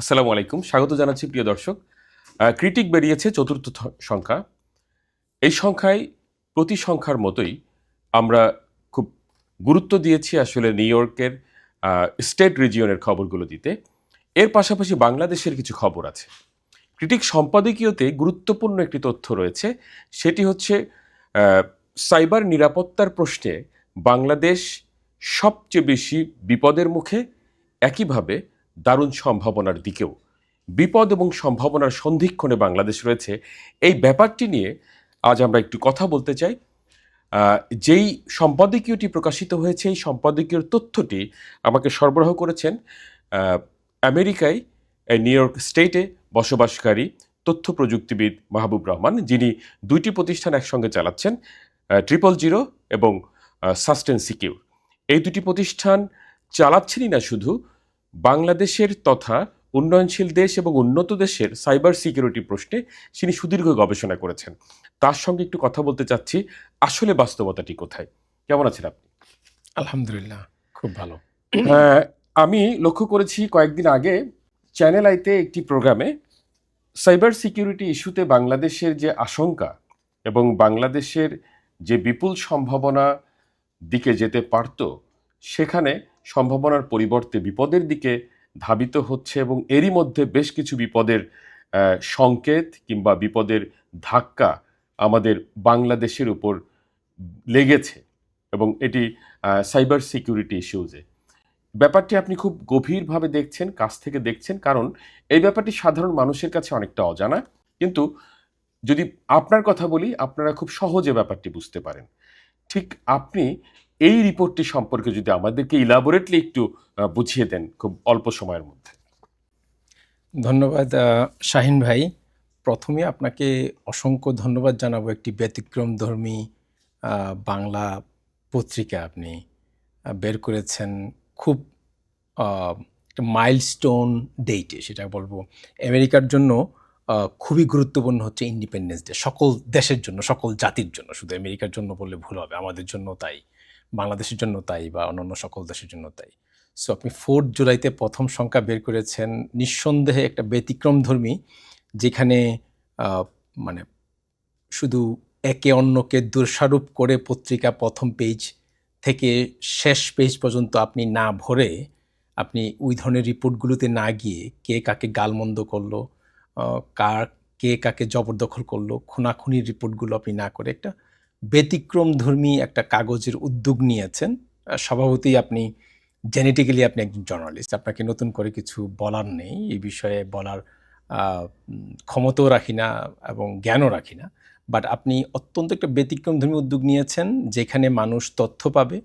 আসসালামু আলাইকুম। স্বাগত জানাচ্ছি প্রিয় দর্শক। ক্রিটিক বেরিয়েছে চতুর্থ সংখ্যা। এই সংখ্যায় প্রতি সংখ্যার মতোই আমরা খুব গুরুত্ব দিয়েছি আসলে নিউ ইয়র্কের স্টেট রিজিয়নের খবরগুলো দিতে। এর পাশাপাশি বাংলাদেশের কিছু খবর আছে। ক্রিটিক সম্পাদকীয়তে গুরুত্বপূর্ণ একটি তথ্য রয়েছে। সেটি হচ্ছে সাইবার নিরাপত্তার প্রশ্নে বাংলাদেশ সবচেয়ে বেশি বিপদের মুখে একইভাবে দারুণ সম্ভাবনার দিকেও। বিপদ এবং সম্ভাবনার সন্ধিক্ষণে বাংলাদেশ রয়েছে। এই ব্যাপারটি নিয়ে আজ আমরা একটু কথা বলতে চাই। যেই সম্পাদকীয়টি প্রকাশিত হয়েছে, এই সম্পাদকীয়র তথ্যটি আমাকে সরবরাহ করেছেন আমেরিকায় নিউ ইয়র্ক স্টেটে বসবাসকারী তথ্য প্রযুক্তিবিদ মাহবুব রহমান। যিনি দুইটি প্রতিষ্ঠান একসঙ্গে চালাচ্ছেন ট্রিপল জিরো এবং সাস্টেন সিকিউর। এই দুটি প্রতিষ্ঠান চালাচ্ছেনই না শুধু বাংলাদেশের তথা উন্নয়নশীল দেশ এবং উন্নত দেশের সাইবার সিকিউরিটি প্রশ্নে তিনি সুদীর্ঘ গবেষণা করেছেন। তার সঙ্গে একটু কথা বলতে চাচ্ছি আসলে বাস্তবতাটি কোথায়? কেমন আছেন আপনি? আলহামদুলিল্লাহ খুব ভালো। আমি লক্ষ্য করেছি কয়েকদিন আগে চ্যানেল আইতে একটি প্রোগ্রামে সাইবার সিকিউরিটি ইস্যুতে বাংলাদেশের যে আশঙ্কা এবং বাংলাদেশের যে বিপুল সম্ভাবনা দিকে যেতে পারত সেখানে সম্ভাবনার পরিবর্তে বিপদের দিকে ধাবিত হচ্ছে এবং এরই মধ্যে বেশ কিছু বিপদের সংকেত কিংবা বিপদের ধাক্কা আমাদের বাংলাদেশের উপর লেগেছে এবং এটি সাইবার সিকিউরিটি ইস্যুজে ব্যাপারটি আপনি খুব গভীরভাবে দেখছেন, কাছ থেকে দেখছেন, কারণ এই ব্যাপারটি সাধারণ মানুষের কাছে অনেকটা অজানা। কিন্তু যদি আপনার কথা বলি, আপনারা খুব সহজে ব্যাপারটি বুঝতে পারেন। ঠিক আপনি এই রিপোর্টটি সম্পর্কে যদি আমাদেরকে ইলাবোরেটলি একটু বুঝিয়ে দেন খুব অল্প সময়ের মধ্যে। ধন্যবাদ শাহিন ভাই। প্রথমে আপনাকে অসংখ্য ধন্যবাদ জানাব একটি ব্যতিক্রমধর্মী আহ, বাংলা পত্রিকা আপনি বের করেছেন খুব একটা মাইলস্টোন ডেটে সেটা বলব। আমেরিকার জন্য খুবই গুরুত্বপূর্ণ হচ্ছে ইন্ডিপেন্ডেন্স ডে সকল দেশের জন্য সকল জাতির জন্য। শুধু আমেরিকার জন্য বললে ভুল হবে আমাদের জন্য তাই। বাংলাদেশের জন্য তাই বা অন্যান্য সকল দেশের জন্য তাই। সো আপনি ফোর্থ জুলাইতে প্রথম সংখ্যা বের করেছেন নিঃসন্দেহে একটা ব্যতিক্রমধর্মী, যেখানে মানে শুধু একে অন্যকে দোষারোপ করে পত্রিকা প্রথম পেজ থেকে শেষ পেজ পর্যন্ত আপনি না ভরে, আপনি ওই ধরনের রিপোর্টগুলোতে না গিয়ে কে কাকে গালমন্দ করল কার কে কাকে জবরদখল করল, খুনাখুনির রিপোর্টগুলো আপনি না করে একটা ব্যতিক্রমধর্মী একটা কাগজের উদ্যোগ নিয়েছেন। স্বভাবতই আপনি জেনেটিক্যালি আপনি একজন জার্নালিস্ট আপনাকে নতুন করে কিছু বলার নেই। এই বিষয়ে বলার ক্ষমতাও রাখি না এবং জ্ঞানও রাখি না। বাট আপনি অত্যন্ত একটা ব্যতিক্রমধর্মী উদ্যোগ নিয়েছেন, যেখানে মানুষ তথ্য পাবে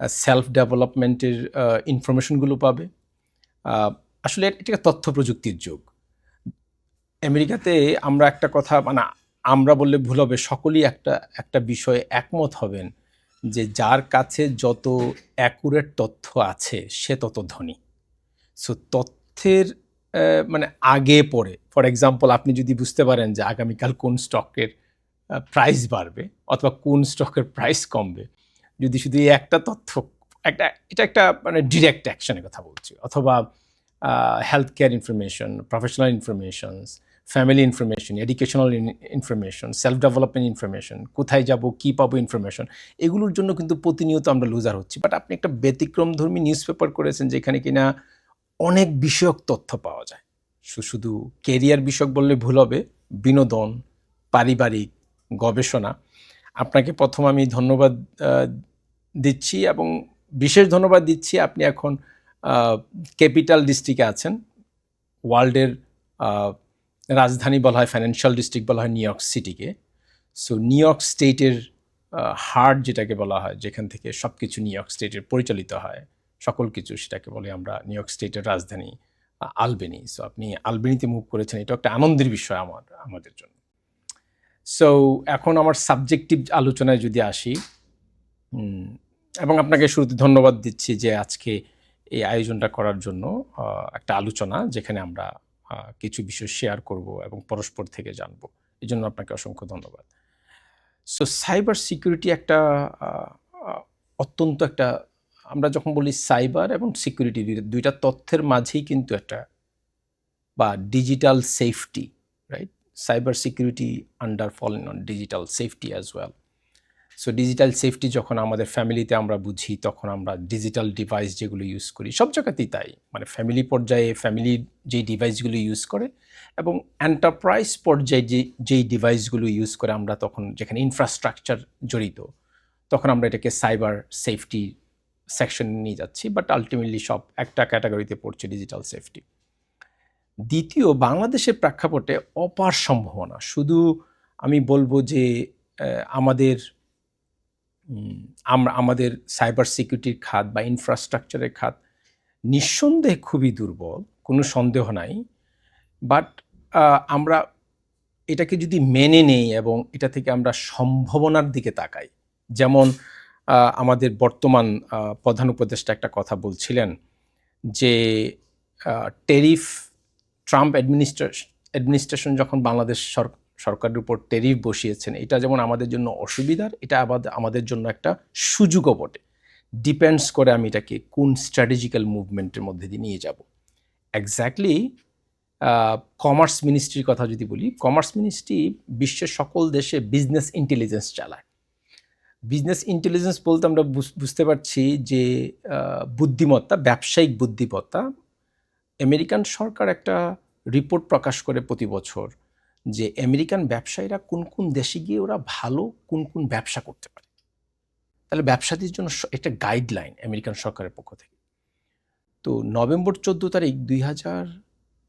সেলফ ডেভেলপমেন্টের ইনফরমেশনগুলো পাবে। আসলে এটা তথ্য প্রযুক্তির যুগ। আমেরিকাতে আমরা একটা কথা মানে আমরা বললে ভুল হবে, সকলেই একটা একটা বিষয়ে একমত হবেন যে যার কাছে যত অ্যাকুরেট তথ্য আছে, সে তত ধনী। সো তথ্যের মানে আগে পরে ফর এক্সাম্পল আপনি যদি বুঝতে পারেন যে আগামীকাল কোন স্টকের প্রাইস বাড়বে অথবা কোন স্টকের প্রাইস কমবে, যদি শুধু এই একটা তথ্য, একটা, এটা একটা মানে ডিরেক্ট অ্যাকশনের কথা বলছি, অথবা health care information professional informations family information educational information self development information কোথায় যাব, কী পাবো ইনফরমেশন এগুলোর জন্য কিন্তু প্রতিনিয়ত আমরা লুজার হচ্ছি। বাট আপনি একটা ব্যতিক্রমধর্মী নিউজ পেপার করেছেন যেখানে কিনা অনেক বিষয়ক তথ্য পাওয়া যায়। শুধু কেরিয়ার বিষয়ক বললে ভুল হবে, বিনোদন, পারিবারিক, গবেষণা। আপনাকে প্রথম আমি ধন্যবাদ দিচ্ছি এবং বিশেষ ধন্যবাদ দিচ্ছি আপনি এখন ক্যাপিটাল ডিস্ট্রিক্টে আছেন ওয়ার্ল্ডের রাজধানী বলা হয় ফাইন্যান্সিয়াল ডিস্ট্রিক্ট বলা হয় নিউ ইয়র্ক সিটিকে সো নিউ ইয়র্ক স্টেটের হার্ট যেটাকে বলা হয়, যেখান থেকে সব কিছু নিউ ইয়র্ক স্টেটের পরিচালিত হয়, সকল কিছু সেটাকে বলে আমরা নিউ ইয়র্ক স্টেটের রাজধানী আলবেনি সো আপনি আলবেনিতে মুভ করেছেন, এটা একটা আনন্দের বিষয় আমার, আমাদের জন্য। সো এখন আমার সাবজেক্টিভ আলোচনায় যদি আসি এবং আপনাকে শুরুতে ধন্যবাদ দিচ্ছি যে আজকে এই আয়োজনটা করার জন্য একটা আলোচনা, যেখানে আমরা কিছু বিষয় শেয়ার করব এবং পরস্পর থেকে জানব। এই জন্য আপনাকে অসংখ্য ধন্যবাদ। সো সাইবার সিকিউরিটি একটা অত্যন্ত একটা, আমরা যখন বলি সাইবার এবং সিকিউরিটি দুইটা তথ্যের মাঝেই কিন্তু একটা, বা digital safety right cyber security under fallen on digital safety as well so digital safety যখন আমাদের ফ্যামিলিতে আমরা বুঝি, তখন আমরা ডিজিটাল ডিভাইস যেগুলো ইউজ করি, সব জায়গাতেই তাই। মানে ফ্যামিলি পর্যায়ে ফ্যামিলির যেই ডিভাইসগুলো ইউজ করে এবং এন্টারপ্রাইজ পর্যায়ে যে, যেই ডিভাইসগুলো ইউজ করে আমরা তখন যেখানে ইনফ্রাস্ট্রাকচার জড়িত, তখন আমরা এটাকে সাইবার সেফটি সেকশন নিয়ে যাচ্ছি বাট আলটিমেটলি সব একটা ক্যাটাগরিতে পড়ছে ডিজিটাল সেফটি দ্বিতীয়, বাংলাদেশের প্রেক্ষাপটে অপার সম্ভাবনা। শুধু আমি বলব যে আমাদের আমরা, আমাদের সাইবার সিকিউরিটির খাত বা ইনফ্রাস্ট্রাকচারের খাত নিঃসন্দেহে খুবই দুর্বল, কোনো সন্দেহ নাই। বাট আমরা এটাকে যদি মেনে নেই এবং এটা থেকে আমরা সম্ভাবনার দিকে তাকাই, যেমন আমাদের বর্তমান প্রধান উপদেষ্টা একটা কথা বলছিলেন যে টেরিফ ট্রাম্প অ্যাডমিনিস্ট্রেশন অ্যাডমিনিস্ট্রেশন যখন বাংলাদেশ সর- সরকারের উপর টেরিফ বসিয়েছেন। এটা যেমন আমাদের জন্য অসুবিধার, এটা আবার আমাদের জন্য একটা সুযোগও বটে। ডিপেন্ডস করে আমি এটাকে কোন স্ট্র্যাটেজিক্যাল মুভমেন্টের মধ্যে দিয়ে নিয়ে যাব। এক্স্যাক্টলি কমার্স মিনিস্ট্রির কথা যদি বলি কমার্স মিনিস্ট্রি বিশ্বের সকল দেশে বিজনেস ইন্টেলিজেন্স চালায়। বিজনেস ইন্টেলিজেন্স বলতে আমরা বুঝ- বুঝতে পারছি যে বুদ্ধিমত্তা, ব্যবসায়িক বুদ্ধিমত্তা আমেরিকান সরকার একটা রিপোর্ট প্রকাশ করে প্রতি বছর। যে আমেরিকান ব্যবসায়ীরা কোন কোন দেশে গিয়ে ওরা ভালো কোন কোন ব্যবসা করতে পারে। তাহলে ব্যবসায়ীদের জন্য একটা গাইডলাইন আমেরিকান সরকারের পক্ষ থেকে। তো নভেম্বর চোদ্দ তারিখ দুই হাজার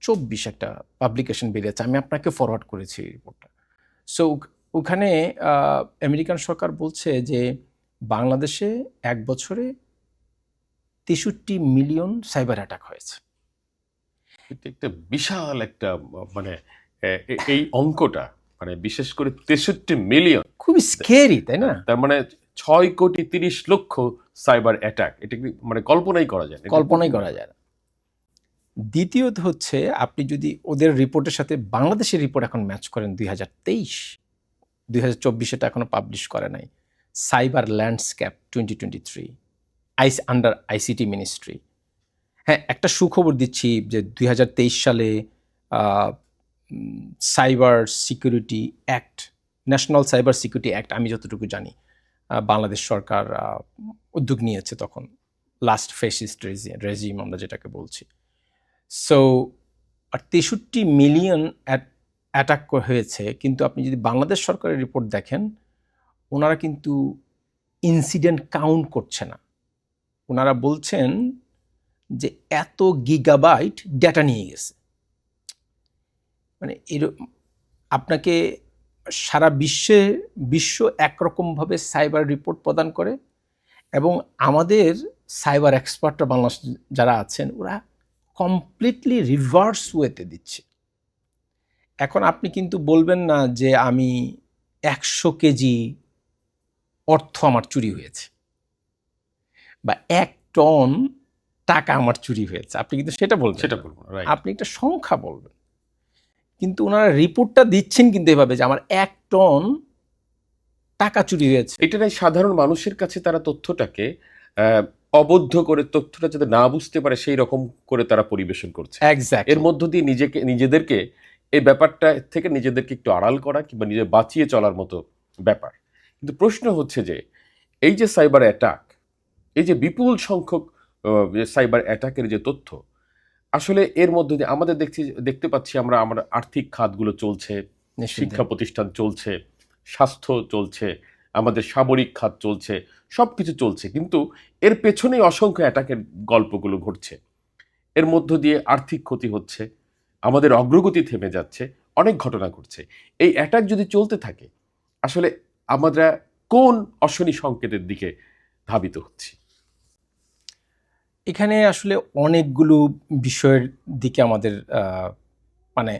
চব্বিশ একটা পাবলিকেশন বেরিয়েছে, আমি আপনাকে ফরওয়ার্ড করেছি এই রিপোর্টটা সো ওখানে আমেরিকান সরকার বলছে যে বাংলাদেশে এক বছরে তেষট্টি মিলিয়ন সাইবার অ্যাটাক হয়েছে। একটা বিশাল একটা মানে এই অঙ্কটা মানে বিশেষ করে তেষট্টি মিলিয়ন। খুবই স্কেরি তাই না? তার মানে ছয় কোটি তিরিশ লক্ষ সাইবার অ্যাটাক এটা কি মানে কল্পনাই করা যায় না। কল্পনাই করা যায় না। দ্বিতীয়ত হচ্ছে আপনি যদি ওদের রিপোর্টের সাথে বাংলাদেশের রিপোর্ট এখন ম্যাচ করেন দুই হাজার তেইশ দুই হাজার চব্বিশেটা এখনও পাবলিশ করে নাই। Cyber landscape twenty twenty three ice under ICT ministry হ্যাঁ একটা সুখবর দিচ্ছি যে দুই হাজার তেইশ সালে cyber security act, national cyber security act আমি যতটুকু জানি বাংলাদেশ সরকার উদ্যোগ নিয়েছে তখন লাস্ট ফেসিস্ট রেজিম আমরা যেটাকে বলছি। সো আর তেষট্টি মিলিয়ন অ্যাটাক হয়েছে, কিন্তু আপনি যদি বাংলাদেশ সরকারের রিপোর্ট দেখেন, ওনারা কিন্তু ইনসিডেন্ট কাউন্ট করছে না। ওনারা বলছেন যে এত গিগাবাইট ডেটা নিয়ে গেছে। মানে এর আপনাকে সারা বিশ্বে বিশ্ব একরকমভাবে সাইবার রিপোর্ট প্রদান করে এবং আমাদের সাইবার এক্সপার্টরা বাংলাদেশ যারা আছেন ওরা কমপ্লিটলি রিভার্স ওয়েতে দিচ্ছে এখন আপনি কিন্তু বলবেন না যে আমি একশো কেজি অর্থ আমার চুরি হয়েছে বা এক টন টাকা আমার চুরি হয়েছে আপনি কিন্তু সেটা বলবেন সেটা না। বলব না, right. আপনি একটা সংখ্যা বলবেন কিন্তু ওনারা রিপোর্টটা দিচ্ছেন কিন্তু এভাবে যে আমার এক টন টাকা চুরি হয়েছে। এটা নাই সাধারণ মানুষের কাছে তারা তথ্যটাকে অবদ্ধ করে তথ্যটা যাতে না বুঝতে পারে সেই রকম করে তারা পরিবেশন করছে। এর মধ্য দিয়ে নিজেকে নিজেদেরকে এই ব্যাপারটা থেকে নিজেদেরকে একটু আড়াল করা কিংবা নিজে বাঁচিয়ে চলার মতো ব্যাপার। কিন্তু প্রশ্ন হচ্ছে যে এই যে সাইবার অ্যাটাক এই যে বিপুল সংখ্যক সাইবার অ্যাটাকের যে তথ্য আসলে এর মধ্য দিয়ে আমাদের দেখছি দেখতে পাচ্ছি আমরা আমরা আর্থিক খাতগুলো চলছে শিক্ষা প্রতিষ্ঠান চলছে স্বাস্থ্য চলছে আমাদের সামরিক খাত চলছে সব কিছু চলছে। কিন্তু এর পেছনেই অসংখ্য অ্যাটাকের গল্পগুলো ঘটছে। এর মধ্য দিয়ে আর্থিক ক্ষতি হচ্ছে আমাদের অগ্রগতি থেমে যাচ্ছে অনেক ঘটনা ঘটছে। এই অ্যাটাক যদি চলতে থাকে আসলে আমরা কোন অশনি সংকেতের দিকে ধাবিত হচ্ছি? এখানে আসলে অনেকগুলো বিষয়ের দিকে আমাদের মানে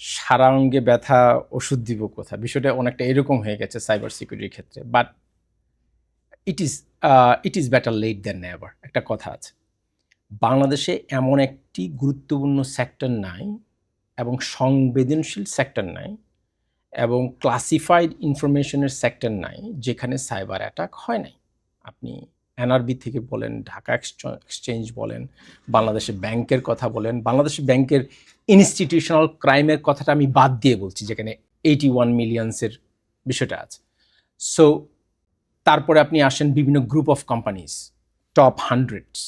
সারা অঙ্গে ব্যথা ওষুধ দিব কোথা বিষয়টা অনেকটা এরকম হয়ে গেছে সাইবার সিকিউরিটির ক্ষেত্রে। But it is it is better late than never একটা কথা আছে। বাংলাদেশে এমন একটি গুরুত্বপূর্ণ সেক্টর নাই এবং সংবেদনশীল সেক্টর নাই এবং ক্লাসিফাইড ইনফরমেশনের সেক্টর নাই যেখানে সাইবার অ্যাটাক হয় নাই। আপনি এনআরবি থেকে বলেন, ঢাকা এক্সচেঞ্জ বলেন বাংলাদেশে ব্যাংকের কথা বলেন, বাংলাদেশের ব্যাংকের ইনস্টিটিউশনাল ক্রাইমের কথাটা আমি বাদ দিয়ে বলছি, যেখানে এইটি ওয়ান মিলিয়ন্সের বিষয়টা আছে। সো তারপরে আপনি আসেন বিভিন্ন group of companies top hundreds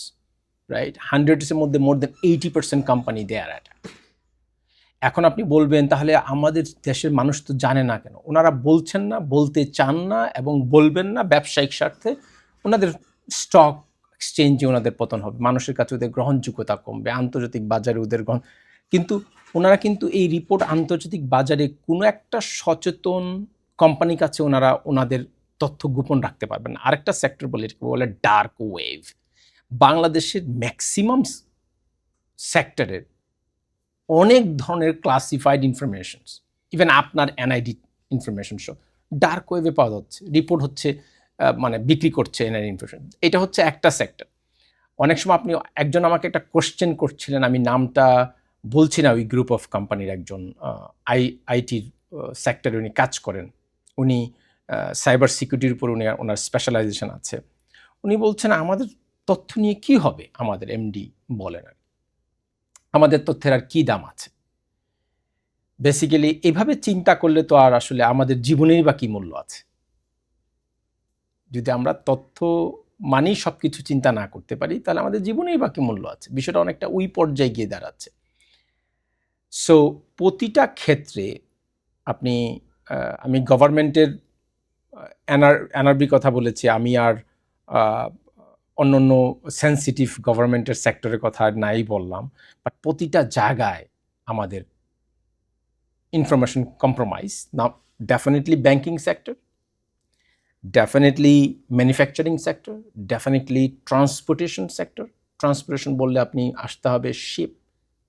right হান্ড্রেডসের মধ্যে more than eighty percent company there at এখন আপনি বলবেন, তাহলে আমাদের দেশের মানুষ তো জানে না কেন? ওনারা বলছেন না, বলতে চান না এবং বলবেন না ব্যবসায়িক স্বার্থে, ওনাদের স্টক এক্সচেঞ্জে ওনাদের পতন হবে। মানুষের কাছে ওদের গ্রহণযোগ্যতা কমবে, আন্তর্জাতিক বাজারে ওদের গ্রহণ। কিন্তু ওনারা কিন্তু এই রিপোর্ট আন্তর্জাতিক বাজারে কোনো একটা সচেতন কোম্পানির কাছে ওনারা ওনাদের তথ্য গোপন রাখতে পারবেন আরেকটা সেক্টর বলে বলে ডার্ক ওয়েভ বাংলাদেশের ম্যাক্সিমাম সেক্টরের অনেক ধরনের ক্লাসিফাইড ইনফরমেশনস ইভেন আপনার এনআইডি ইনফরমেশন সহ ডার্ক ওয়েভে পাওয়া যাচ্ছে। রিপোর্ট হচ্ছে মানে বিক্রি করছে এনআইডি ইনফরমেশন এটা হচ্ছে একটা সেক্টর অনেক সময় আপনি একজন আমাকে একটা কোশ্চেন করছিলেন, আমি নামটা বলছি না, ওই গ্রুপ অফ কোম্পানির একজন আই আইটির সেক্টরে উনি কাজ করেন। উনি সাইবার সিকিউরিটির উপর উনি ওনার স্পেশালাইজেশন আছে। উনি বলছেন, আমাদের তথ্য নিয়ে কি হবে? আমাদের এমডি বলেন আর আমাদের তথ্যের আর কি দাম আছে? বেসিক্যালি এভাবে চিন্তা করলে তো আর আসলে আমাদের জীবনেরই বা কী মূল্য আছে? যদি আমরা তথ্য মানেই সব কিছু চিন্তা না করতে পারি, তাহলে আমাদের জীবনেই বাকি মূল্য আছে। বিষয়টা অনেকটা ওই পর্যায়ে গিয়ে দাঁড়াচ্ছে। সো প্রতিটা ক্ষেত্রে আপনি আমি গভর্নমেন্টের এনআর এনআরবি কথা বলেছি, আমি আর অন্য অন্য সেন্সিটিভ গভর্নমেন্টের সেক্টরের কথা নাই বললাম বাট প্রতিটা জায়গায় আমাদের ইনফরমেশন কম্প্রোমাইজ না definitely banking sector definitely manufacturing sector definitely transportation sector transportation বললে আপনি আসতে হবে শিপ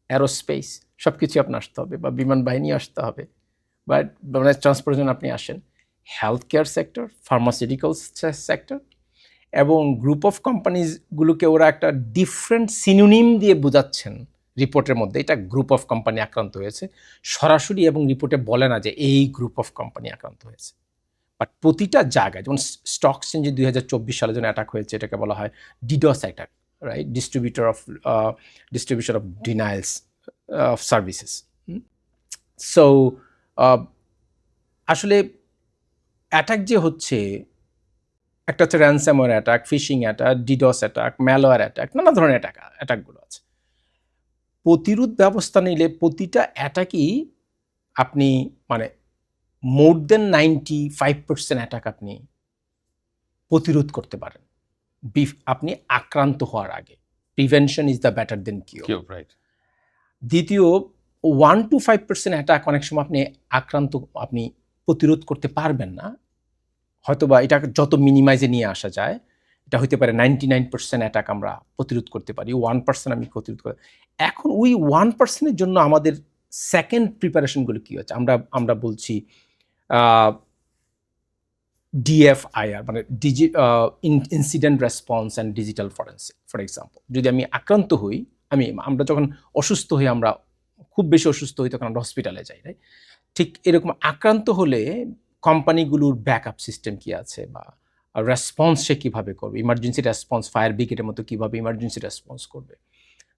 অ্যারোস্পেস সব কিছু আপনার আসতে হবে বা বিমান বাহিনী আসতে হবে। বাট মানে ট্রান্সপোর্টেশন আপনি আসেন। Health care sector pharmaceutical sector এবং গ্রুপ অফ কোম্পানিজগুলোকে ওরা একটা ডিফারেন্ট সিনোনিম দিয়ে বোঝাচ্ছেন রিপোর্টের মধ্যে। এটা গ্রুপ অফ কোম্পানি আক্রান্ত হয়েছে। সরাসরি এবং রিপোর্টে বলে না যে এই গ্রুপ অফ কোম্পানি আক্রান্ত হয়েছে। বাট প্রতিটা জায়গায়, যেমন স্টক এক্সচেঞ্জে দুই হাজার চব্বিশ সালে যখন অ্যাটাক হয়েছে, এটাকে বলা হয় DDoS attack right distributor of distribution of denials of services so আসলে অ্যাটাক যে হচ্ছে, একটা হচ্ছে ransomware attack phishing attack DDoS attack malware attack নানা ধরনের অ্যাটাক অ্যাটাকগুলো আছে। প্রতিরোধ ব্যবস্থা নিলে প্রতিটা অ্যাটাকই আপনি মানে more than ninety five percent attack আপনি প্রতিরোধ করতে পারেন। বিফ আপনি আক্রান্ত হওয়ার আগে। Prevention is the better than cure right দ্বিতীয় one to five percent attack অনেক সময় আপনি আক্রান্ত আপনি প্রতিরোধ করতে পারবেন না। হয়তোবা এটা যত মিনিমাইজে নিয়ে আসা যায় এটা হতে পারে নাইনটি নাইন পার্সেন্ট অ্যাটাক আমরা প্রতিরোধ করতে পারি ওয়ান পার্সেন্ট আমি প্রতিরোধ করি। এখন ওই ওয়ান পার্সেন্টের জন্য আমাদের সেকেন্ড প্রিপারেশনগুলো কী হচ্ছে? আমরা আমরা বলছি ডিএফআইআর মানে digital incident response and digital forensic for example যদি আমি আক্রান্ত হই, আমি, আমরা যখন অসুস্থ হই, আমরা খুব বেশি অসুস্থ হই, তখন আমরা হসপিটালে যাই রাইট ঠিক এরকম আক্রান্ত হলে কোম্পানিগুলোর ব্যাকআপ সিস্টেম কি আছে বা রেসপন্স সে কীভাবে করবে? ইমার্জেন্সি রেসপন্স ফায়ার ব্রিগেডের মতো কীভাবে ইমার্জেন্সি রেসপন্স করবে?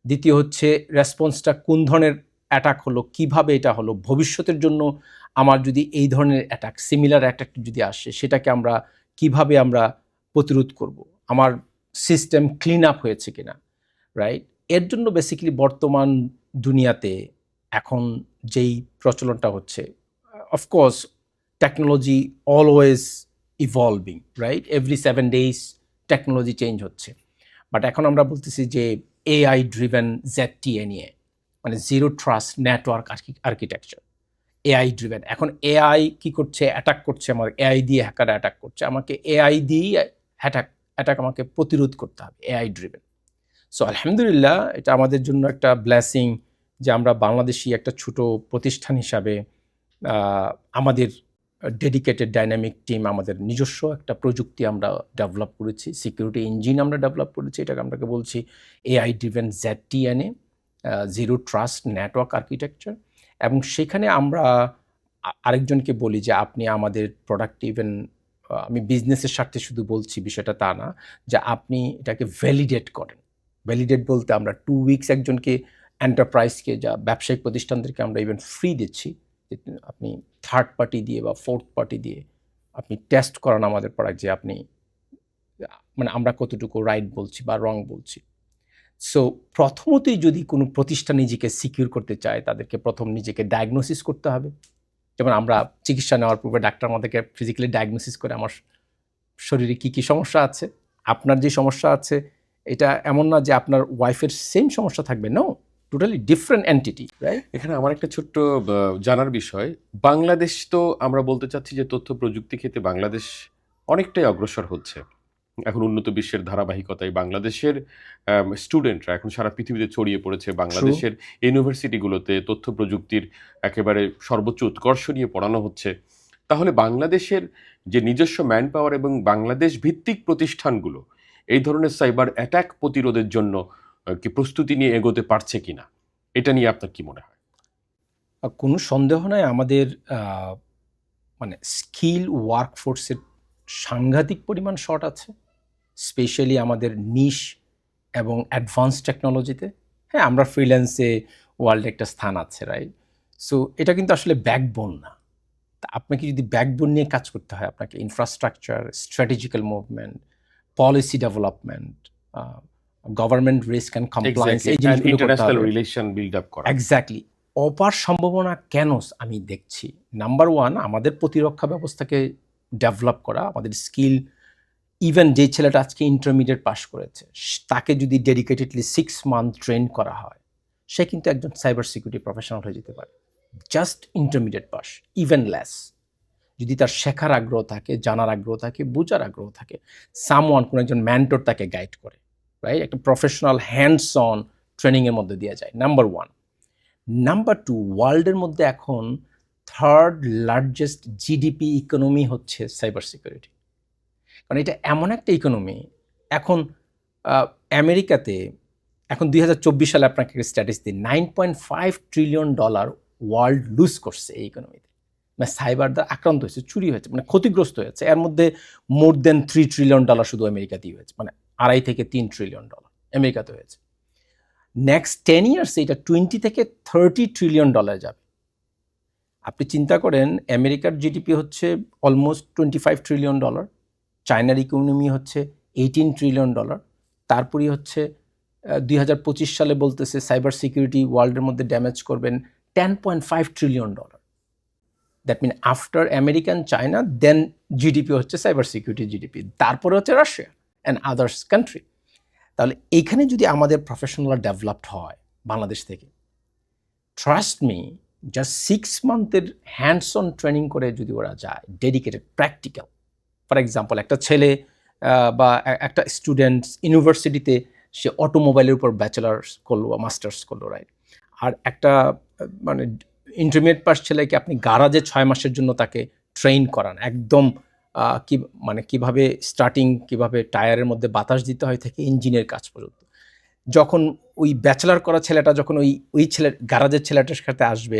দ্বিতীয় হচ্ছে রেসপন্সটা কোন ধরনের অ্যাটাক হলো, কীভাবে এটা হলো, ভবিষ্যতের জন্য আমার যদি এই ধরনের অ্যাটাক সিমিলার অ্যাটাক যদি আসে, সেটাকে আমরা কীভাবে আমরা প্রতিরোধ করব? আমার সিস্টেম ক্লিন আপ হয়েছে কিনা রাইট এর জন্য বেসিক্যালি বর্তমান দুনিয়াতে এখন যেই প্রচলনটা হচ্ছে of course technology always evolving right every seven days technology change হচ্ছে। বাট এখন আমরা বলতেছি যে এআই ড্রিভেন জেড নিয়ে। মানে zero trust network architecture AI driven এখন এআই কি করছে? অ্যাটাক করছে আমার। এআই দিয়ে হ্যাকার অ্যাটাক করছে। আমাকে এআই দিয়েই অ্যাটাক অ্যাটাক আমাকে প্রতিরোধ করতে হবে এআই ড্রিভেন সো আলহামদুলিল্লাহ, এটা আমাদের জন্য একটা ব্লেসিং যে আমরা বাংলাদেশি একটা ছোট প্রতিষ্ঠান হিসাবে আমাদের ডেডিকেটেড ডাইনামিক টিম আমাদের নিজস্ব একটা প্রযুক্তি আমরা ডেভেলপ করেছি। সিকিউরিটি ইঞ্জিন আমরা ডেভেলপ করেছি, এটাকে আমরাকে বলছি AI driven Z TNA zero trust network architecture এবং সেখানে আমরা আরেকজনকে বলি যে আপনি আমাদের প্রোডাক্ট ইভেন আমি বিজনেসের স্বার্থে শুধু বলছি বিষয়টা তা না, যে আপনি এটাকে ভ্যালিডেট করেন। ভ্যালিডেট বলতে আমরা টু উইকস একজনকে এন্টারপ্রাইজকে যা ব্যবসায়িক প্রতিষ্ঠানদেরকে আমরা ইভেন ফ্রি দিচ্ছি আপনি থার্ড পার্টি দিয়ে বা ফোর্থ পার্টি দিয়ে আপনি টেস্ট করান আমাদের প্রোডাক্ট যে আপনি মানে আমরা কতটুকু রাইট বলছি বা রং বলছি। সো প্রথমতই যদি কোনো প্রতিষ্ঠান নিজেকে সিকিউর করতে চায়, তাদেরকে প্রথম নিজেকে ডায়াগনোসিস করতে হবে। যেমন আমরা চিকিৎসা নেওয়ার পূর্বে ডাক্তার আমাদেরকে ফিজিক্যালি ডায়াগনোসিস করে আমার শরীরে কী কী সমস্যা আছে, আপনার যে সমস্যা আছে, এটা এমন না যে আপনার ওয়াইফের সেম সমস্যা থাকবে no totally different entity right এখানে আমার একটা ছোট্ট জানার বিষয়। বাংলাদেশ তো আমরা বলতে চাচ্ছি যে তথ্য প্রযুক্তি ক্ষেত্রে বাংলাদেশ অনেকটাই অগ্রসর হচ্ছে। এখন উন্নত বিশ্বের ধারাবাহিকতায় বাংলাদেশের স্টুডেন্টরা এখন সারা পৃথিবীতে ছড়িয়ে পড়েছে বাংলাদেশের ইউনিভার্সিটিগুলোতে তথ্য প্রযুক্তির একেবারে সর্বোচ্চ উৎকর্ষ নিয়ে পড়ানো হচ্ছে। তাহলে বাংলাদেশের যে নিজস্ব ম্যান পাওয়ার এবং বাংলাদেশ ভিত্তিক প্রতিষ্ঠানগুলো এই ধরনের সাইবার অ্যাটাক প্রতিরোধের জন্য কি প্রস্তুতি নিয়ে এগোতে পারছে কিনা? এটা নিয়ে আপনার কি মনে হয়? কোনো সন্দেহ নয় আমাদের মানে স্কিল ওয়ার্কফোর্সের সাংঘাতিক পরিমাণ শর্ট আছে। স্পেশালি আমাদের নিশ এবং অ্যাডভান্স টেকনোলজিতে হ্যাঁ আমরা ফ্রিল্যান্সে ওয়ার্ল্ডে একটা স্থান আছে রাইট সো এটা কিন্তু আসলে ব্যাকবোন না। তা আপনাকে যদি ব্যাকবোন নিয়ে কাজ করতে হয় আপনাকে infrastructure strategical movement policy development government risk and compliance এই জিনিসগুলো করতে ইন্টারন্যাশনাল রিলেশন বিল্ড আপ করা। এক্স্যাক্টলি অপার সম্ভাবনা কেন আমি দেখছি? নাম্বার ওয়ান আমাদের প্রতিরক্ষা ব্যবস্থাকে ডেভেলপ করা আমাদের স্কিল ইভেন যে ছেলেটা আজকে ইন্টারমিডিয়েট পাশ করেছে তাকে যদি ডেডিকেটেডলি সিক্স মান্থ ট্রেন করা হয়, সে কিন্তু একজন সাইবার সিকিউরিটি প্রফেশনাল হয়ে যেতে পারে। Just intermediate pass even less যদি তার শেখার আগ্রহ থাকে, জানার আগ্রহ থাকে, বোঝার আগ্রহ থাকে সামওয়ান কোনো একজন ম্যান্টর তাকে গাইড করে রাইট একটা প্রফেশনাল হ্যান্ডস অন ট্রেনিংয়ের মধ্যে দেওয়া যায়। নাম্বার ওয়ান নাম্বার টু ওয়ার্ল্ডের মধ্যে এখন থার্ড লার্জেস্ট জিডিপি ইকোনমি হচ্ছে সাইবার সিকিউরিটি কারণ এটা এমন একটা ইকোনমি এখন আমেরিকাতে এখন দুই হাজার চব্বিশ সালে আপনাকে স্ট্যাটিস দিই nine point five trillion dollar world lose করছে এই ইকোনমিতে মানে সাইবার দ্বারা আক্রান্ত হয়েছে, চুরি হয়েছে মানে ক্ষতিগ্রস্ত হয়েছে এর মধ্যে more than three trillion dollar শুধু আমেরিকাতেই হয়েছে মানে আড়াই থেকে তিন ট্রিলিয়ন ডলার আমেরিকাতে হয়েছে। নেক্সট টেন ইয়ার্স এটা টোয়েন্টি থেকে থার্টি ট্রিলিয়ন ডলার যাবে। আপনি চিন্তা করেন, আমেরিকার জিডিপি হচ্ছে almost twenty five trillion dollar চায়নার ইকোনমি হচ্ছে এইটিন ট্রিলিয়ন ডলার তারপরেই হচ্ছে দুই হাজার পঁচিশ সালে বলতেছে সাইবার সিকিউরিটি ওয়ার্ল্ডের মধ্যে ড্যামেজ করবেন ten point five trillion dollar that mean after American China then GDP হচ্ছে সাইবার সিকিউরিটি জিডিপি তারপরে হচ্ছে রাশিয়া অ্যান্ড আদার্স কান্ট্রি তাহলে এইখানে যদি আমাদের প্রফেশনাল ডেভেলপড হয় বাংলাদেশ থেকে ট্রাস্ট মি জাস্ট সিক্স মান্থের হ্যান্ডস অন ট্রেনিং করে যদি ওরা যায় ডেডিকেটেড প্র্যাকটিক্যাল ফর এক্সাম্পল, একটা ছেলে বা একটা স্টুডেন্ট ইউনিভার্সিটিতে সে অটোমোবাইলের উপর ব্যাচেলার্স করল বা মাস্টার্স করল রাইট আর একটা মানে ইন্টারমিডিয়েট পাস ছেলেকে আপনি গারাজে ছয় মাসের জন্য তাকে ট্রেন করান। একদম কি মানে কীভাবে স্টার্টিং, কীভাবে টায়ারের মধ্যে বাতাস দিতে হয় থেকে ইঞ্জিনের কাজ পর্যন্ত। যখন ওই ব্যাচেলার করা ছেলেটা, যখন ওই ওই ছেলে গ্যারাজের ছেলেটার সাথে আসবে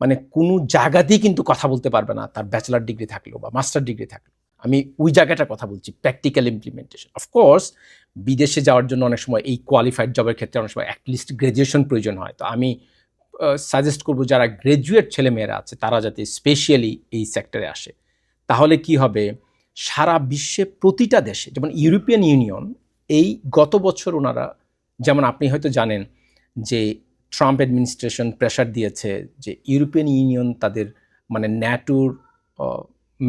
মানে কোনো জায়গাতেই কিন্তু কথা বলতে পারবে না, তার ব্যাচেলার ডিগ্রি থাকলেও বা মাস্টার ডিগ্রি থাকলেও আমি ওই জায়গাটার কথা বলছি প্র্যাকটিক্যাল ইমপ্লিমেন্টেশন অফকোর্স বিদেশে যাওয়ার জন্য অনেক সময় এই কোয়ালিফাইড জবের ক্ষেত্রে অনেক সময় অ্যাটলিস্ট গ্র্যাজুয়েশন প্রয়োজন হয়। তো আমি সাজেস্ট করব যারা গ্র্যাজুয়েট ছেলেমেয়েরা আছে, তারা যাতে স্পেশালি এই সেক্টরে আসে। তাহলে কি হবে? সারা বিশ্বে প্রতিটা দেশে, যেমন ইউরোপিয়ান ইউনিয়ন এই গত বছর ওনারা, যেমন আপনি হয়তো জানেন যে ট্রাম্প অ্যাডমিনিস্ট্রেশন প্রেশার দিয়েছে যে ইউরোপিয়ান ইউনিয়ন তাদের মানে ন্যাটোর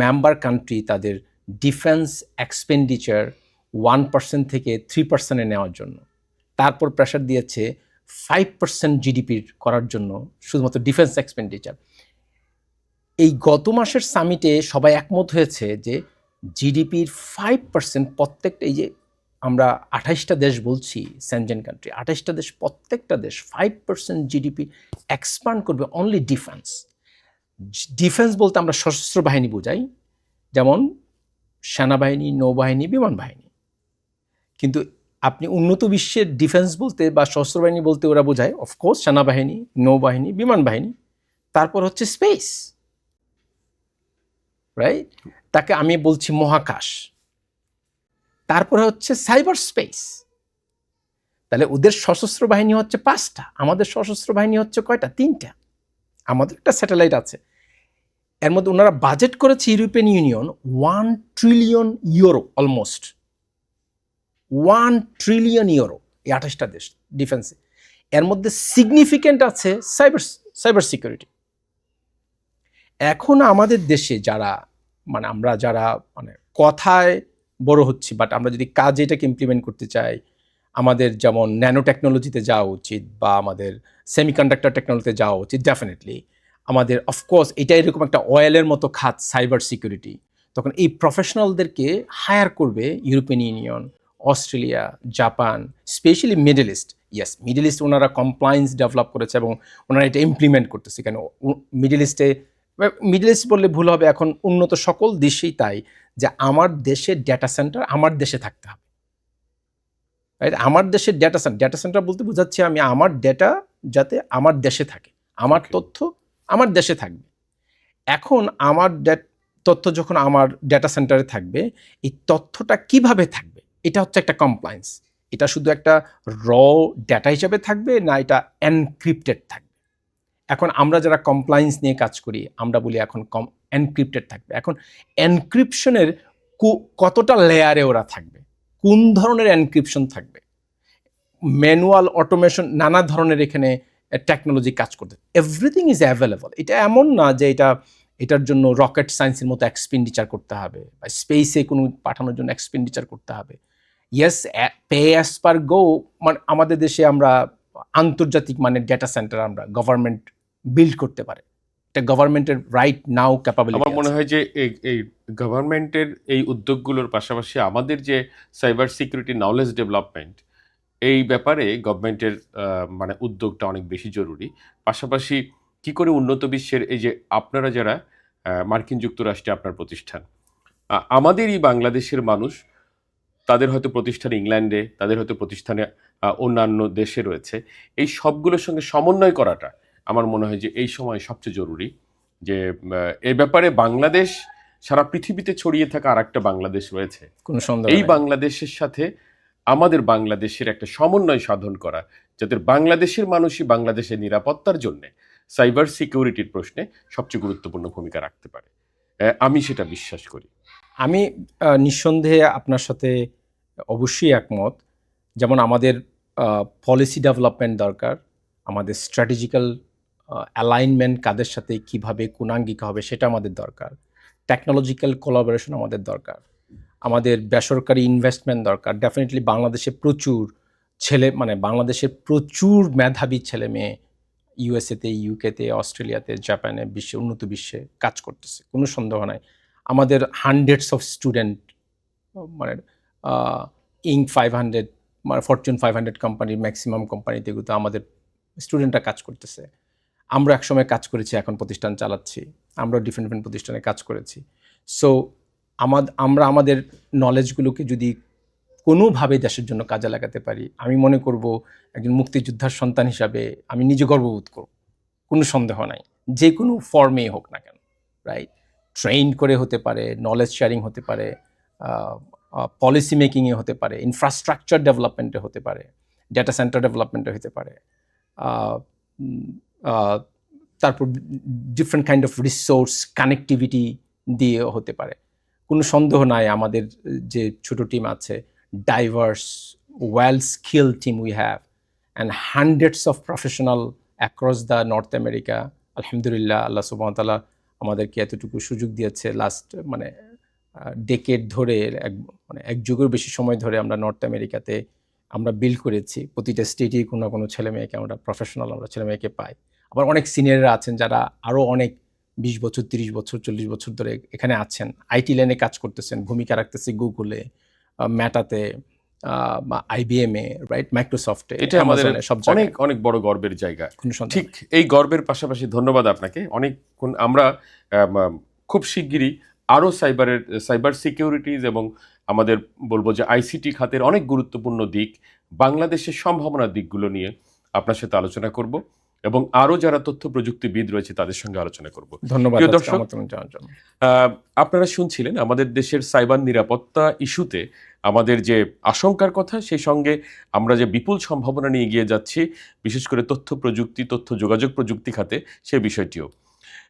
মেম্বার কান্ট্রি তাদের ডিফেন্স এক্সপেন্ডিচার ওয়ান পার্সেন্ট থেকে থ্রি পার্সেন্টে নেওয়ার জন্য। তারপর প্রেশার দিয়েছে ফাইভ পার্সেন্ট জিডিপির করার জন্য, শুধুমাত্র ডিফেন্স এক্সপেন্ডিচার এই গত মাসের সামিটে সবাই একমত হয়েছে যে জিডিপির ফাইভ পার্সেন্ট প্রত্যেকটা, এই যে আমরা আঠাইশটা দেশ বলছি স্যানজেন কান্ট্রি আঠাইশটা দেশ, প্রত্যেকটা দেশ ফাইভ পার্সেন্ট জিডিপি এক্সপান্ড করবে অনলি ডিফেন্স ডিফেন্স বলতে আমরা সশস্ত্র বাহিনী বোঝাই, যেমন সেনাবাহিনী, নৌবাহিনী বিমান বাহিনী কিন্তু আপনি উন্নত বিশ্বের ডিফেন্স বলতে বা সশস্ত্র বাহিনী বলতে ওরা বোঝায় অফকোর্স সেনাবাহিনী, নৌবাহিনী বিমান বাহিনী তারপর হচ্ছে স্পেস রাইট তাকে আমি বলছি মহাকাশ। তারপরে হচ্ছে সাইবার স্পেস তাহলে ওদের সশস্ত্র বাহিনী হচ্ছে পাঁচটা, আমাদের সশস্ত্র বাহিনী হচ্ছে কয়টা? তিনটা। আমাদের একটা স্যাটেলাইট আছে। এর মধ্যে ওনারা বাজেট করেছে European union one trillion euro almost one trillion euro এই আঠাশটা দেশ ডিফেন্সে এর মধ্যে সিগনিফিকেন্ট আছে সাইবার সাইবার সিকিউরিটি এখন আমাদের দেশে যারা মানে আমরা যারা মানে কথায় বড় হচ্ছি বাট আমরা যদি কাজে এটাকে ইমপ্লিমেন্ট করতে চাই, আমাদের যেমন ন্যানো টেকনোলজিতে যাওয়া উচিত বা আমাদের সেমিকন্ডাক্টর টেকনোলজিতে যাওয়া উচিত ডেফিনেটলি আমাদের অফকোর্স এটা এরকম একটা অয়েলের মতো খাত সাইবার সিকিউরিটি তখন এই প্রফেশনালদেরকে হায়ার করবে European union Australia Japan specially middle east yes middle east ওনারা কমপ্লায়েন্স ডেভেলপ করেছে এবং ওনারা এটা ইমপ্লিমেন্ট করতেছে। কেন? মিডল ইস্টে মিডল ইস্ট বললে ভুল হবে, এখন উন্নত সকল দেশেই তাই যে আমার দেশের ডেটা সেন্টার আমার দেশে থাকতে হবে। রাইট আমার দেশের ডেটা সেন্টার ডেটা সেন্টার বলতে বোঝাচ্ছি আমি, আমার ডেটা যাতে আমার দেশে থাকে আমার তথ্য আমার দেশে থাকবে। এখন আমার তথ্য যখন আমার ডেটা সেন্টারে থাকবে এই তথ্যটা কীভাবে থাকবে? এটা হচ্ছে একটা কমপ্লায়েন্স এটা শুধু একটা র ডেটা হিসাবে থাকবে না এটা এনক্রিপ্টেড থাকবে। এখন আমরা যারা কমপ্লায়েন্স নিয়ে কাজ করি আমরা বলি এখন কম এনক্রিপ্টেড থাকবে। এখন এনক্রিপশনের কতটা লেয়ারে ওরা থাকবে? কোন ধরনের এনক্রিপশন থাকবে? ম্যানুয়াল অটোমেশন নানা ধরনের এখানে টেকনোলজি কাজ করতে। এভরিথিং ইজ অ্যাভেলেবল এটা এমন না যে এটা এটার জন্য রকেট সায়েন্সের মতো এক্সপেন্ডিচার করতে হবে বা স্পেসে কোনো পাঠানোর জন্য এক্সপেন্ডিচার করতে হবে। Yes pay as per go মানে আমাদের দেশে আমরা আন্তর্জাতিক মানে ডেটা সেন্টার আমরা গভর্নমেন্ট বিল্ড করতে পারে। এটা গভর্নমেন্টের রাইট নাও ক্যাপাবিলিটি আমার মনে হয় যে এই এই গভর্নমেন্টের এই উদ্যোগগুলোর পাশাপাশি আমাদের যে সাইবার সিকিউরিটি নলেজ ডেভেলপমেন্ট এই ব্যাপারে গভর্নমেন্টের মানে উদ্যোগটা অনেক বেশি জরুরি। পাশাপাশি কি করে উন্নত বিশ্বের এই যে আপনারা যারা মার্কিন যুক্তরাষ্ট্রে আপনার প্রতিষ্ঠান আমাদেরই বাংলাদেশের মানুষ তাদের হয়তো প্রতিষ্ঠান ইংল্যান্ডে তাদের হয়তো প্রতিষ্ঠানে অন্যান্য দেশে রয়েছে। এই সবগুলোর সঙ্গে সমন্বয় করাটা আমার মনে হয় যে এই সময় সবচেয়ে জরুরি। যে এ ব্যাপারে বাংলাদেশ সারা পৃথিবীতে ছড়িয়ে থাকা আর একটা বাংলাদেশ রয়েছে। কোনো এই বাংলাদেশের সাথে আমাদের বাংলাদেশের একটা সমন্বয় সাধন করা যাতে বাংলাদেশের মানুষই বাংলাদেশের নিরাপত্তার জন্য সাইবার সিকিউরিটির প্রশ্নে সবচেয়ে গুরুত্বপূর্ণ ভূমিকা রাখতে পারে। আমি সেটা বিশ্বাস করি। আমি নিঃসন্দেহে আপনার সাথে অবশ্যই একমত। যেমন আমাদের পলিসি ডেভেলপমেন্ট দরকার, আমাদের স্ট্র্যাটেজিক্যাল অ্যালাইনমেন্ট কাদের সাথে কীভাবে কোনাঙ্গিকা হবে সেটা আমাদের দরকার। টেকনোলজিক্যাল কোলাবোরেশন আমাদের দরকার। আমাদের বেসরকারি ইনভেস্টমেন্ট দরকার। ডেফিনেটলি বাংলাদেশে প্রচুর ছেলে মানে বাংলাদেশের প্রচুর মেধাবী ছেলে মেয়ে ইউএসএতে ইউকেতে অস্ট্রেলিয়াতে জাপানে বিশ্বে, উন্নত বিশ্বে কাজ করতেছে, কোনো সন্দেহ নাই। আমাদের হান্ড্রেডস অফ স্টুডেন্ট মানে ইং ফাইভ হান্ড্রেড মানে ফরচুন ফাইভ হান্ড্রেড কোম্পানির ম্যাক্সিমাম কোম্পানিতে কিন্তু আমাদের স্টুডেন্টরা কাজ করতেছে। আমরা একসময় কাজ করেছি, এখন প্রতিষ্ঠান চালাচ্ছি। আমরা ডিফারেন্ট ডিফারেন্ট প্রতিষ্ঠানে কাজ করেছি। সো আমাদ আমরা আমাদের নলেজগুলোকে যদি কোনোভাবে দেশের জন্য কাজে লাগাতে পারি, আমি মনে করব একজন মুক্তিযোদ্ধার সন্তান হিসাবে আমি নিজে গর্ববোধ করব। কোনো সন্দেহ নাই। যে কোনো ফর্মে হোক না কেন রাইট ট্রেন করে হতে পারে নলেজ শেয়ারিং হতে পারে পলিসি মেকিংয়ে হতে পারে ইনফ্রাস্ট্রাকচার ডেভেলপমেন্টে হতে পারে ডেটা সেন্টার ডেভেলপমেন্টে হতে পারে তারপর different kind of resource connectivity দিয়ে হতে পারে। কোনো সন্দেহ নাই আমাদের যে ছোট টিম আছে diverse well skill team we have and hundreds of professional across the North America আলহামদুলিল্লাহ আল্লাহ সুবাহতাল্লাহ আমাদেরকে এতটুকু সুযোগ দিয়েছে লাস্ট মানে ডেকেড ধরে, এক মানে এক যুগের বেশি সময় ধরে আমরা নর্থ আমেরিকাতে আমরা বিল্ড করেছি। প্রতিটা স্টেটেই কোনো না কোনো ছেলে মেয়েকে আমরা প্রফেশনাল আমরা ছেলে মেয়েকে পাই। আবার অনেক সিনিয়ররা আছেন যারা আরও অনেক বিশ বছর তিরিশ বছর চল্লিশ বছর ধরে এখানে আছেন। আইটি লাইনে কাজ করতেছেন ভূমিকা রাখতেছে গুগলে ম্যাটাতে বা আইবিএমে রাইট মাইক্রোসফটে এটা আমাদের সব অনেক অনেক বড় গর্বের জায়গা। ঠিক এই গর্বের পাশাপাশি ধন্যবাদ আপনাকে। অনেকক্ষণ আমরা আম, আম, খুব শিগগিরই আরও সাইবারের সাইবার সিকিউরিটিজ এবং আমাদের বলব যে আইসিটি খাতের অনেক গুরুত্বপূর্ণ দিক বাংলাদেশের সম্ভাবনার দিকগুলো নিয়ে আপনার সাথে আলোচনা করব। এবং আরও যারা তথ্য প্রযুক্তিবিদ রয়েছে তাদের সঙ্গে আলোচনা করব। ধন্যবাদ দর্শক, আপনারা শুনছিলেন আমাদের দেশের সাইবার নিরাপত্তা ইস্যুতে আমাদের যে আশঙ্কার কথা সেই সঙ্গে আমরা যে বিপুল সম্ভাবনা নিয়ে এগিয়ে যাচ্ছি বিশেষ করে তথ্য প্রযুক্তি তথ্য যোগাযোগ প্রযুক্তি খাতে সে বিষয়টিও।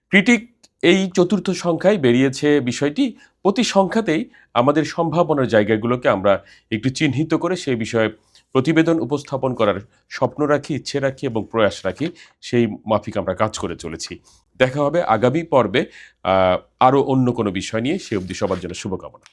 ক্রিটিক এই চতুর্থ সংখ্যায় বেরিয়েছে বিষয়টি প্রতি সংখ্যাতেই আমাদের সম্ভাবনার জায়গাগুলোকে আমরা একটু চিহ্নিত করে সেই বিষয়ে প্রতিবেদন উপস্থাপন করার স্বপ্ন রাখি, ইচ্ছে রাখি এবং প্রয়াস রাখি, সেই মাফিক আমরা কাজ করে চলেছি। দেখা হবে আগামী পর্বে আরও অন্য কোনো বিষয় নিয়ে। সে অবধি সবার জন্য শুভকামনা।